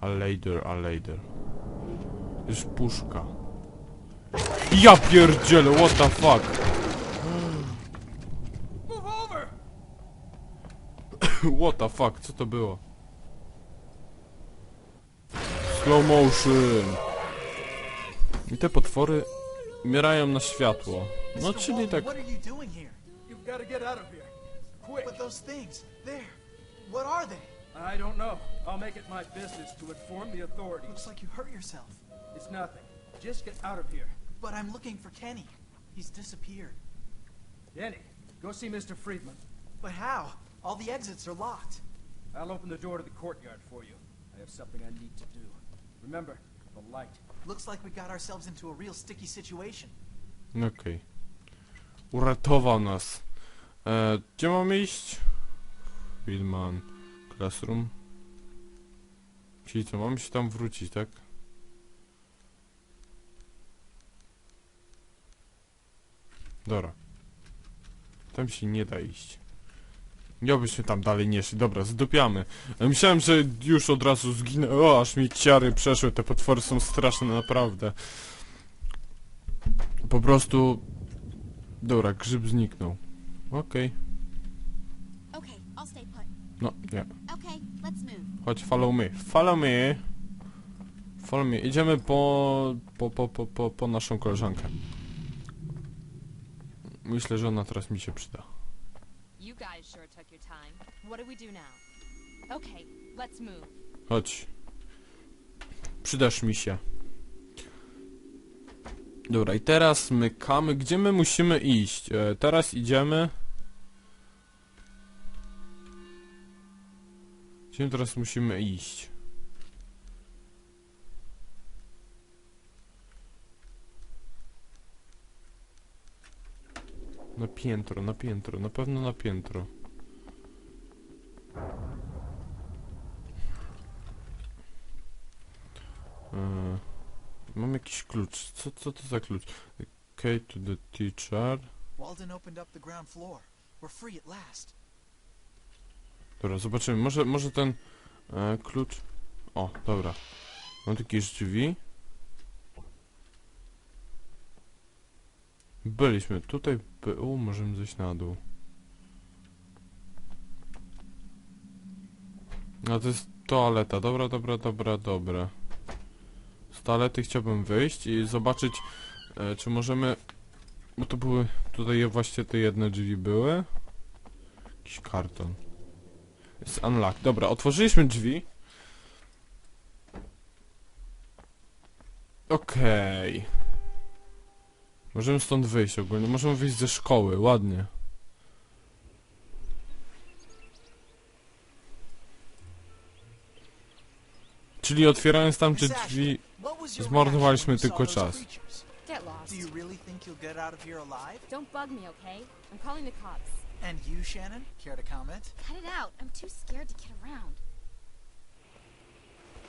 A later, a later. Jest puszka. Ja pierdzielę, what the fuck? Move over! What the fuck, co to było? Slow motion. I te potwory umierają na światło. No czyli tak... What are they? I don't know. I'll make it my business to inform the authorities. Looks like you hurt yourself. It's nothing. Just get out of here. But I'm looking for Kenny. He's disappeared. Danny, go see Mr. Friedman. But how? All the exits are locked. I'll open the door to the courtyard for you. I have something I need to do. Remember, the light. Looks like we got ourselves into a real sticky situation. Okej. Uratował nas. E, gdzie mamy iść? Filman. Classroom. Czyli co, mamy się tam wrócić, tak? Dobra. Tam się nie da iść. Nie byśmy tam dalej nie szli. Dobra, zdupiamy. Myślałem, że już od razu zginę. O, aż mi ciary przeszły. Te potwory są straszne, naprawdę. Po prostu... Dobra, grzyb zniknął. Okej. Okay. No, nie. Chodź, follow me. Follow me. Follow me. Idziemy po... po, po, po, po, po naszą koleżankę. Myślę, że ona teraz mi się przyda. Chodź. Przydasz mi się. Dobra, i teraz mykamy. Gdzie my musimy iść? E, teraz idziemy... Gdzie teraz musimy iść? Na piętro, na piętro, na pewno na piętro. Eee, mam jakiś klucz. Co, co to za klucz? Key to the teacher. Walden opened up the ground floor. We're free at last. Dobra, zobaczymy. Może, może ten e, klucz... O, dobra. Mam jakieś drzwi. Byliśmy. Tutaj był. Możemy zejść na dół. No to jest toaleta. Dobra, dobra, dobra, dobra. Z toalety chciałbym wyjść i zobaczyć, e, czy możemy... Bo to były... Tutaj właśnie te jedne drzwi były. Jakiś karton. Jest unlock. Dobra, otworzyliśmy drzwi. Okej. Możemy stąd wyjść ogólnie. Możemy wyjść ze szkoły, ładnie. Czyli otwierając tamte drzwi... zmarnowaliśmy tylko czas. creatures? Get lost. Do you really think you'll get out of here alive? Don't bug me, okay? I'm calling the cops. And you, Shannon? Care to comment? Cut it out. I'm too scared to get around.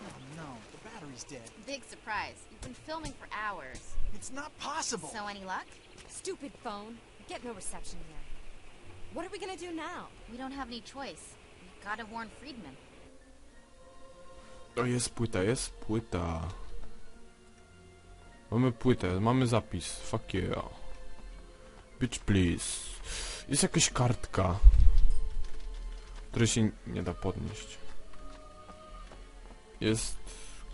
Oh no, the battery's dead. Big surprise. You've been filming for hours. It's not possible. So any luck? Stupid phone. Get no reception here. What are we gonna do now? We don't have any choice. We've gotta warn Friedman. O, jest płyta, jest płyta. Mamy płytę, mamy zapis. Fuck yeah. Bitch please. Jest jakaś kartka. Której się nie da podnieść. Jest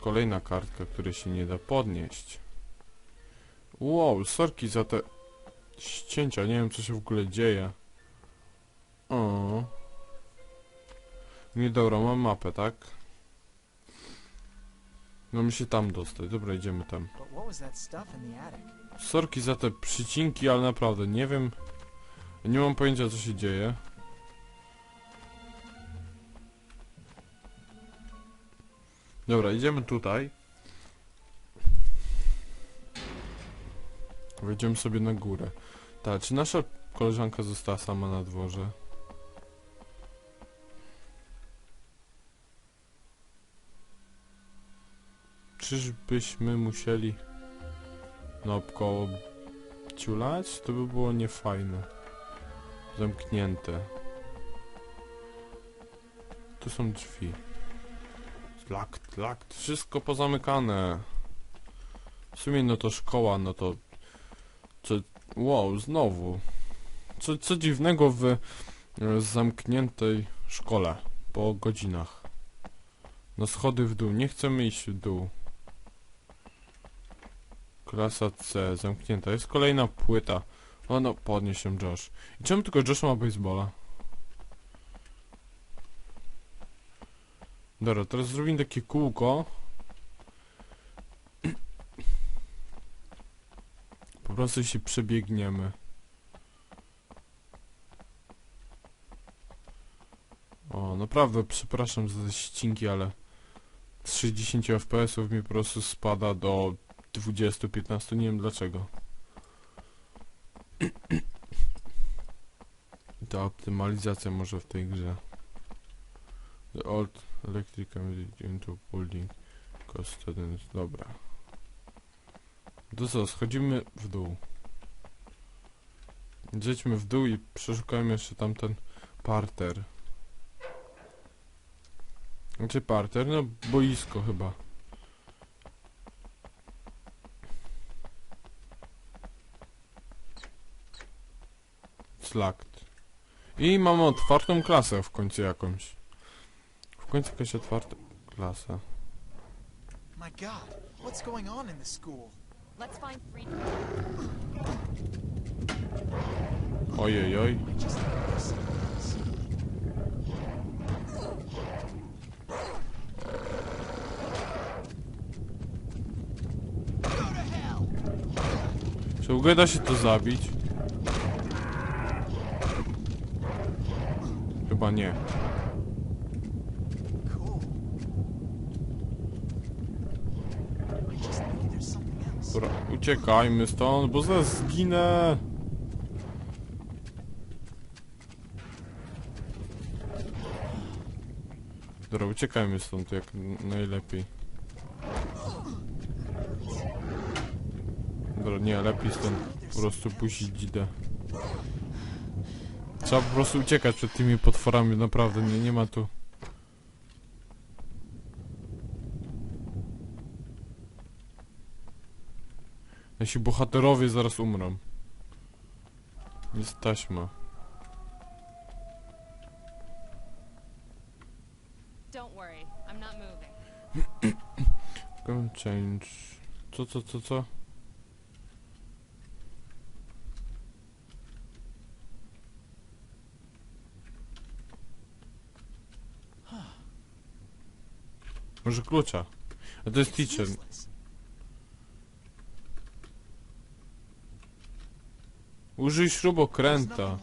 kolejna kartka, której się nie da podnieść. Wow, sorki za te ścięcia. Nie wiem, co się w ogóle dzieje. O. Nie dobra, mam mapę, tak? Mamy się tam dostać. Dobra, idziemy tam. Sorki za te przycinki, ale naprawdę nie wiem. Nie mam pojęcia co się dzieje. Dobra, idziemy tutaj. Wejdziemy sobie na górę. Tak, czy nasza koleżanka została sama na dworze? Czyżbyśmy musieli naokoło ciulać? To by było niefajne. Zamknięte. Tu są drzwi. Lakt, lakt, wszystko pozamykane. W sumie no to szkoła, no to... Co... Wow, znowu. Co, co dziwnego w e, zamkniętej szkole po godzinach. No schody w dół, nie chcemy iść w dół. Klasa C, zamknięta. Jest kolejna płyta. O no, podnieś się Josh. I czemu tylko Josh ma baseballa? Dobra, teraz zrobimy takie kółko. Po prostu się przebiegniemy. O, naprawdę, przepraszam za te ścinki, ale z 60 fps-ów mi po prostu spada do 20-15, nie wiem dlaczego. Ta optymalizacja może w tej grze. The old electric into building cost students. Dobra. To co, schodzimy w dół. Zejdźmy w dół i przeszukajmy jeszcze tamten parter. Znaczy parter? No boisko chyba. Slakt. I mamy otwartą klasę w końcu jakąś. W końcu jakaś otwarta klasa. My god, what's going on in this school? Let's find. Ojej, oj. Czy w ogóle da się to zabić? Chyba nie. Dobra, uciekajmy stąd, bo zaraz zginę. Dobra, uciekajmy stąd jak najlepiej. Dobra, nie, lepiej stąd po prostu puścić dzidę. Trzeba po prostu uciekać przed tymi potworami, naprawdę, nie, nie ma tu... Nasi bohaterowie zaraz umrą. Jest taśma. Don't worry, I'm not moving. Go change. Co, co, co, co? Może klucza. A to jest teacher. Użyj śrubokręta.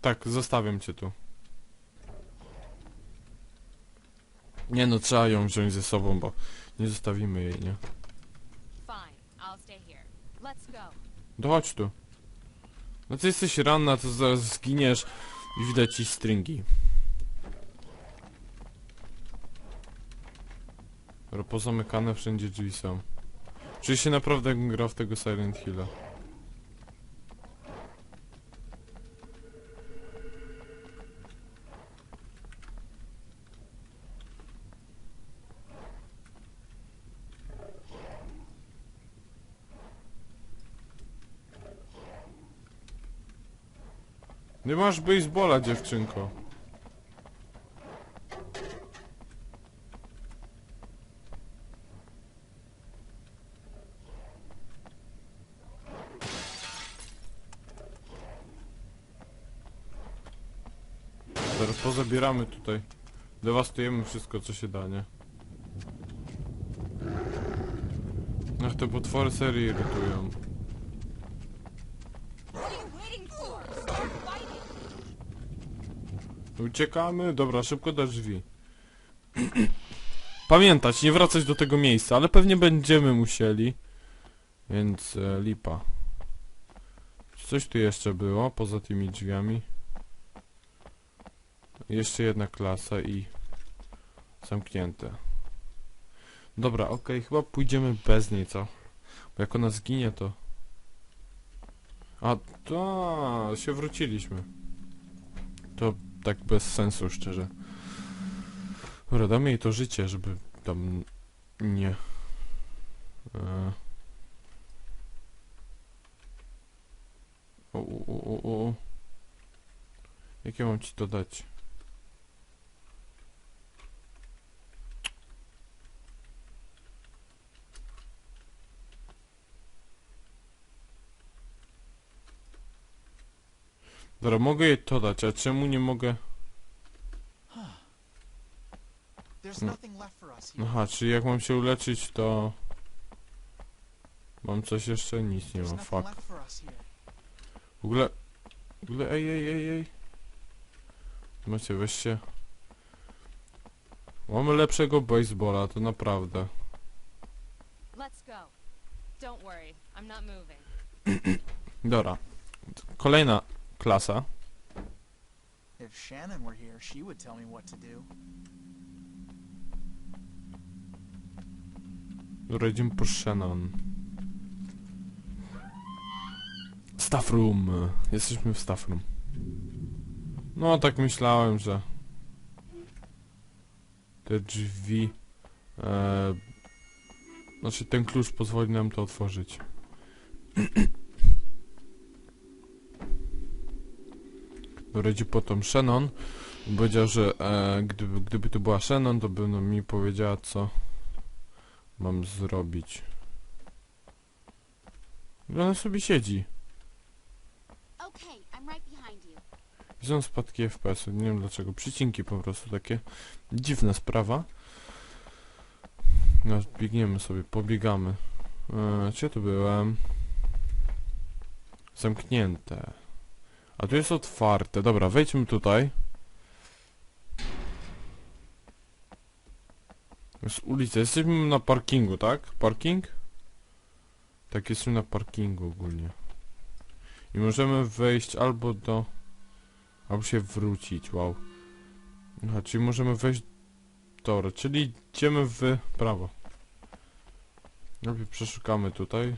Tak, zostawiam cię tu. Nie no, trzeba ją wziąć ze sobą, bo nie zostawimy jej, nie? Fine, I'll stay here. Let's go. To chodź tu. No ty jesteś ranna, to zaraz zginiesz i widać ci stringi. Pozamykane wszędzie drzwi są. Czyli się naprawdę gra w tego Silent Hilla. Nie masz baseballa, dziewczynko. Zaraz pozabieramy tutaj. Dewastujemy wszystko, co się da, nie? Ach, te potwory serii irytują. What are you waiting for? Start fighting! Uciekamy, dobra, szybko do drzwi. Pamiętać, nie wracać do tego miejsca, ale pewnie będziemy musieli. Więc e, lipa. Coś tu jeszcze było poza tymi drzwiami? Jeszcze jedna klasa i zamknięte. Dobra, okej, chyba pójdziemy bez niej, co? Bo jak ona zginie, to... A, to się wróciliśmy. Tak bez sensu, szczerze. Dobra, damy jej to życie, żeby tam nie... E... O, o, o, o, o. Jakie mam ci to dać? Dobra, mogę jej to dać, a czemu nie mogę... Here. Aha, czyli jak mam się uleczyć, to... Mam coś jeszcze? Nic nie mam, fuck. W ogóle... W ogóle, ej, ej, ej, ej. Macie, weźcie... Mamy lepszego baseballa, to naprawdę. Dobra. Kolejna klasa. If Shannon were here, she would tell me what to do. Dobra, idziemy po Shannon. Staff room. Jesteśmy w staff room. No, tak myślałem, że... Te drzwi... E... Znaczy, ten klucz pozwoli nam to otworzyć. Dobra, idzie po tą Shannon. Powiedział, że e, gdyby, gdyby to była Shannon, to by no, mi powiedziała, co mam zrobić. I Ona sobie siedzi. I są spadki FPS-u. Nie wiem dlaczego. Przycinki po prostu takie. Dziwna sprawa. No, biegniemy sobie, pobiegamy. Czy ja tu byłem? Zamknięte. A tu jest otwarte. Dobra, wejdźmy tutaj. Jest ulica. Jesteśmy na parkingu, tak? Parking? Tak, jesteśmy na parkingu ogólnie. I możemy wejść albo do... Albo się wrócić, wow. Aha, czyli możemy wejść... Dobra, czyli idziemy w prawo. Najpierw przeszukamy tutaj.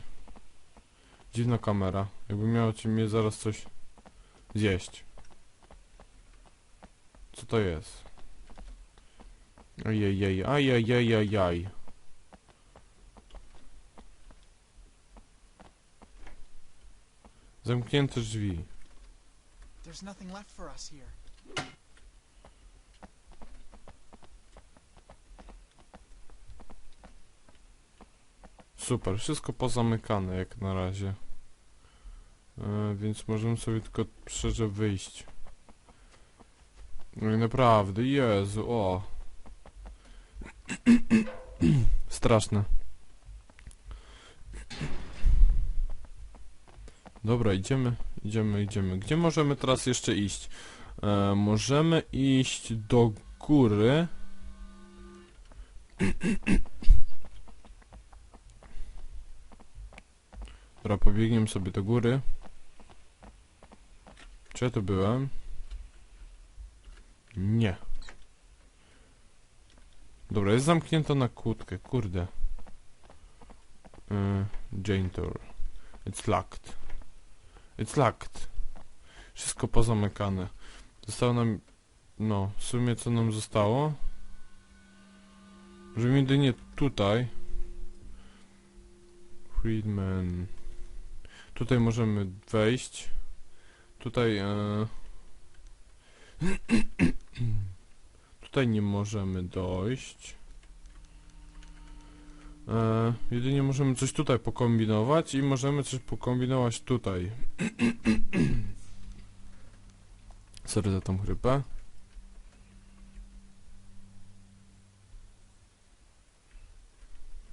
Dziwna kamera. Jakby miało ci mnie zaraz coś zjeść. Co to jest? Ajajaj, ajajajajaj. Zamknięte drzwi. There's nothing left for us here. Super, wszystko pozamykane jak na razie. E, więc możemy sobie tylko szczerze wyjść. No i naprawdę, Jezu, o. Straszne. Dobra, idziemy, idziemy, idziemy. Gdzie możemy teraz jeszcze iść? E, możemy iść do góry. Dobra, pobiegniemy sobie do góry. Czy ja tu byłem? Nie. Dobra, jest zamknięto na kłódkę, kurde. Yy, Jane. It's locked. It's locked. Wszystko pozamykane. Zostało nam... No, w sumie co nam zostało? Że jedynie tutaj... Friedman... Tutaj możemy wejść. Tutaj... E... Tutaj nie możemy dojść. E, jedynie możemy coś tutaj pokombinować i możemy coś pokombinować tutaj. Sorry za tą chrypę.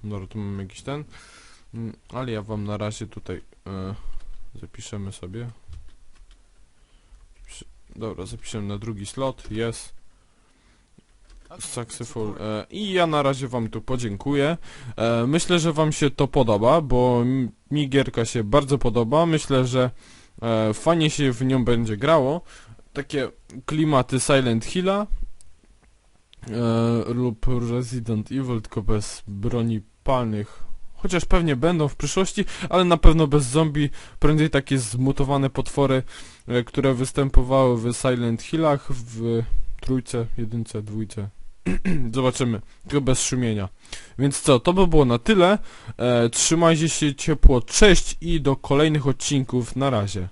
Dobra, tu mamy jakiś ten. Mm, Ale ja wam na razie tutaj e, zapiszemy sobie. Dobra, zapiszemy na drugi slot. Jest. Successful. E, I ja na razie wam tu podziękuję. E, myślę, że wam się to podoba, bo mi gierka się bardzo podoba. Myślę, że e, fajnie się w nią będzie grało. Takie klimaty Silent Hilla e, lub Resident Evil, tylko bez broni palnych Chociaż pewnie będą w przyszłości, ale na pewno bez zombie, prędzej takie zmutowane potwory, e, które występowały w Silent Hillach, w trójce, jedynce, dwójce. Zobaczymy, tylko bez szumienia. Więc co, to by było na tyle. E, trzymajcie się ciepło, cześć i do kolejnych odcinków. Na razie.